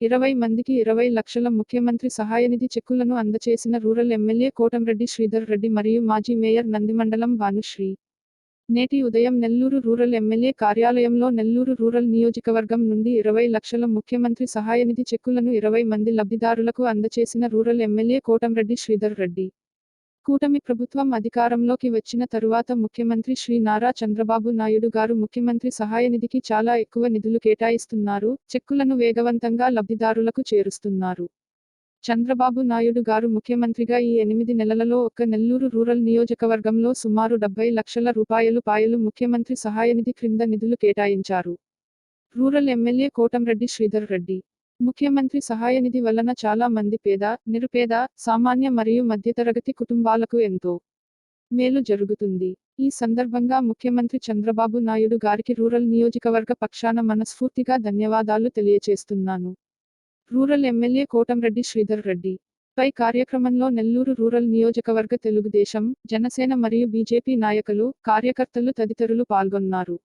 ఇరవై మందికి ఇరవై లక్షల ముఖ్యమంత్రి సహాయనిధి చెక్కులను అందచేసిన రూరల్ ఎమ్మెల్యే కోటంరెడ్డి శ్రీధర్ రెడ్డి మరియు మాజీ మేయర్ నందిమండలం భానుశ్రీ. నేటి ఉదయం నెల్లూరు రూరల్ ఎమ్మెల్యే కార్యాలయంలో నెల్లూరు రూరల్ నియోజకవర్గం నుండి ఇరవై లక్షల ముఖ్యమంత్రి సహాయనిధి చెక్కులను ఇరవై మంది లబ్ధిదారులకు అందచేసిన రూరల్ ఎమ్మెల్యే కోటంరెడ్డి శ్రీధర్ రెడ్డి. కూటమి ప్రభుత్వం అధికారంలోకి వచ్చిన తరువాత ముఖ్యమంత్రి శ్రీ నారా చంద్రబాబు నాయుడు గారు ముఖ్యమంత్రి సహాయనిధికి చాలా ఎక్కువ నిధులు కేటాయిస్తున్నారు చెక్కులను వేగవంతంగా లబ్ధిదారులకు చేరుస్తున్నారు. చంద్రబాబు నాయుడు గారు ముఖ్యమంత్రిగా ఈ ఎనిమిది నెలలలో ఒక్క నెల్లూరు రూరల్ నియోజకవర్గంలో సుమారు డెబ్బై లక్షల రూపాయలు పాయలు ముఖ్యమంత్రి సహాయనిధి క్రింద నిధులు కేటాయించారు. రూరల్ ఎమ్మెల్యే కోటంరెడ్డి శ్రీధర్ రెడ్డి ముఖ్యమంత్రి సహాయనిధి వలన చాలా మంది పేద నిరుపేద సామాన్య మరియు మధ్యతరగతి కుటుంబాలకు ఎంతో మేలు జరుగుతుంది. ఈ సందర్భంగా ముఖ్యమంత్రి చంద్రబాబు నాయుడు గారికి రూరల్ నియోజకవర్గ పక్షాన మనస్ఫూర్తిగా ధన్యవాదాలు తెలియచేస్తున్నాను. Rural MLA Kotamreddy Sridhar Reddy. పై కార్యక్రమంలో నెల్లూరు రూరల్ నియోజకవర్గ తెలుగుదేశం జనసేన మరియు బీజేపీ నాయకులు కార్యకర్తలు తదితరులు పాల్గొన్నారు.